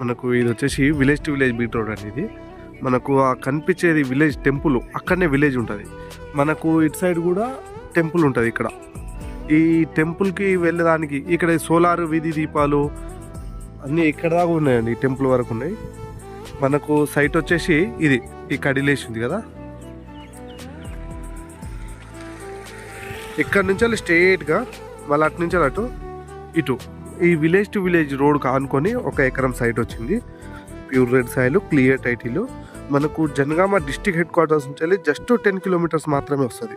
మనకు ఇది వచ్చేసి village to village BT road అండి ఇది. మనకు ఆ కనిపించేది విలేజ్ టెంపుల్ అక్కడనే విలేజ్ ఉంటుంది. మనకు ఇటు సైడ్ కూడా టెంపుల్ ఉంటుంది ఇక్కడ. ఈ టెంపుల్కి వెళ్ళడానికి ఇక్కడ సోలార్ వీధి దీపాలు అన్నీ ఇక్కడ దాకా ఉన్నాయండి ఈ టెంపుల్ వరకు ఉన్నాయి. మనకు సైట్ వచ్చేసి ఇది ఈ కడిలేసి ఉంది కదా. ఇక్కడ నుంచి స్ట్రేట్గా మళ్ళీ అటు నుంచి అటు ఇటు. ఈ విలేజ్ టు విలేజ్ రోడ్ కానుకొని ఒక ఎకరం సైట్ వచ్చింది. Pure red soil clear title. మనకు జనగామ డిస్టిక్ హెడ్ క్వార్టర్స్ నుంచి వెళ్ళి జస్ట్ టెన్ కిలోమీటర్స్ మాత్రమే వస్తుంది.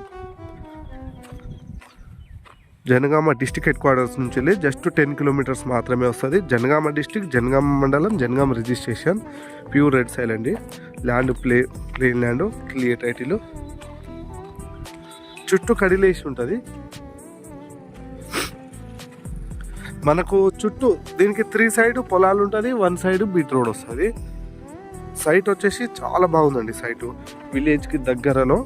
జనగామ డిస్టిక్ హెడ్ క్వార్టర్స్ నుంచి వెళ్ళి జస్ట్ టెన్ కిలోమీటర్స్ మాత్రమే వస్తుంది. Jangaon district Jangaon mandal Jangaon registration. Pure red soil అండి. Land play plain land clear title. చుట్టూ కడిలేసి ఉంటుంది. మనకు చుట్టూ దీనికి త్రీ సైడ్ పొలాలు ఉంటుంది వన్ సైడ్ బీట్ రోడ్ వస్తుంది. సైట్ వచ్చేసి చాలా బాగుందండి సైట్. విలేజ్కి దగ్గరలో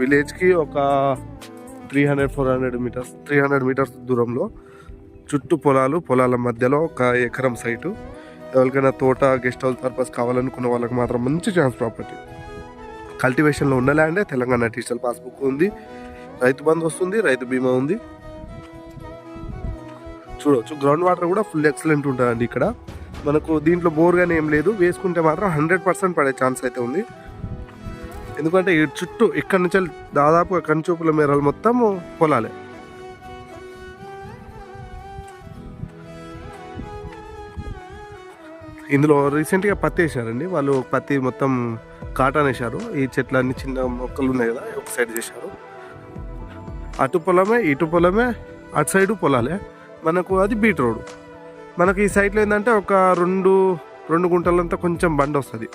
విలేజ్కి ఒక three hundred four hundred meters three hundred meters దూరంలో చుట్టూ పొలాలు పొలాల మధ్యలో ఒక ఎకరం సైటు. ఎవరికైనా తోట గెస్ట్ హౌస్ పర్పస్ కావాలనుకున్న వాళ్ళకి మాత్రం మంచి ఛాన్స్ ప్రాపర్టీ. కల్టివేషన్లో ఉన్న ల్యాండే తెలంగాణ డిజిటల్ పాస్బుక్ ఉంది. రైతు బంధు వస్తుంది రైతు బీమా ఉంది. చూడవచ్చు గ్రౌండ్ వాటర్ కూడా ఫుల్ ఎక్సలెంట్ ఉంటుందండి ఇక్కడ. మనకు దీంట్లో బోర్ కానీ ఏం లేదు. వేసుకుంటే మాత్రం హండ్రెడ్ పర్సెంట్ పడే ఛాన్స్ అయితే ఉంది. ఎందుకంటే ఈ చుట్టూ ఇక్కడ నుంచి దాదాపు కనుచూపుల మేరలు మొత్తం పొలాలే. ఇందులో రీసెంట్గా పత్తి వేసారండి. వాళ్ళు పత్తి మొత్తం కాటన్ వేశారు. ఈ చెట్లన్నీ చిన్న మొక్కలు ఉన్నాయి కదా ఒక సైడ్ చేశారు. అటు పొలమే ఇటు పొలమే అటు సైడు పొలాలే. మనకు అది బీట్ రోడ్. మనకి ఈ సైట్లో ఏంటంటే ఒక రెండు రెండు గుంటలంతా కొంచెం బండి వస్తుంది.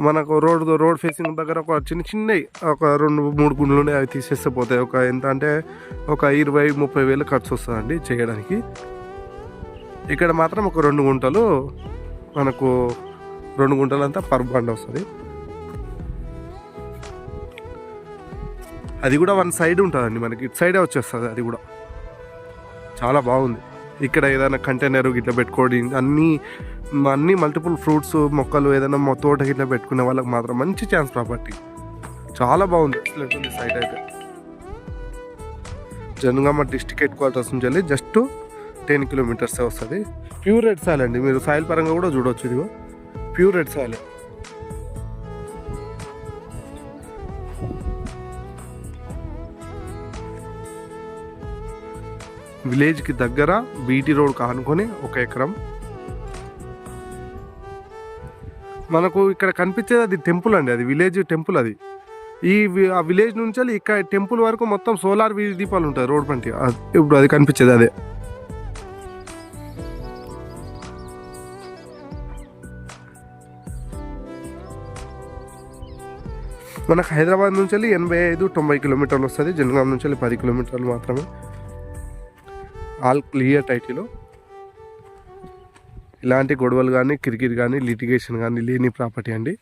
మనకు రోడ్ రోడ్ ఫేసింగ్ దగ్గర ఒక చిన్న చిన్నవి ఒక రెండు మూడు గుండ్లు ఉన్నాయి అవి తీసేస్తే పోతాయి. ఒక ఎంత అంటే ఒక ఇరవై ముప్పై వేలు ఖర్చు వస్తుందండి చేయడానికి. ఇక్కడ మాత్రం ఒక రెండు గుంటలు మనకు రెండు గుంటలంతా పర్ బండి వస్తుంది. అది కూడా వన్ సైడ్ ఉంటుందండి మనకి. ఇటు సైడే వచ్చేస్తుంది అది కూడా. చాలా బాగుంది. ఇక్కడ ఏదైనా కంటైనర్ ఇట్లా పెట్టుకోవడం అన్నీ అన్ని మల్టిపుల్ ఫ్రూట్స్ మొక్కలు ఏదైనా మా తోట ఇట్లా పెట్టుకునే వాళ్ళకి మాత్రం మంచి ఛాన్స్ ప్రాపర్టీ చాలా బాగుంది. ఎక్సలెంట్ ఉంది సైట్ అయితే. జనగామ డిస్టిక్ హెడ్ క్వార్టర్స్ నుంచి వెళ్ళి జస్ట్ టెన్ కిలోమీటర్స్ వస్తుంది. ప్యూర్ రెడ్ సాయిల్ అండి. మీరు సాయిల్ పరంగా కూడా చూడవచ్చు ఇదిగో. ప్యూర్ రెడ్ సాయిల్ విలేజ్కి దగ్గర బీటీ రోడ్ కానుకొని ఒక ఎకరం. మనకు ఇక్కడ కనిపించేది అది టెంపుల్ అండి అది విలేజ్ టెంపుల్ అది. ఈ ఆ విలేజ్ నుంచి వెళ్ళి ఇక్కడ టెంపుల్ వరకు మొత్తం సోలార్ వీధి దీపాలు ఉంటాయి రోడ్ పంటి అది- ఇప్పుడు అది కనిపించేది అదే. మనకు హైదరాబాద్ నుంచి వెళ్ళి ఎనభై ఐదు తొంభై కిలోమీటర్లు వస్తుంది జనగాం నుంచి వెళ్ళి పది కిలోమీటర్లు మాత్రమే. All clear title. ఇలాంటి గొడవలు కానీ క్రికెట్ కానీ లిటిగేషన్ కానీ లేని ప్రాపర్టీ అండి.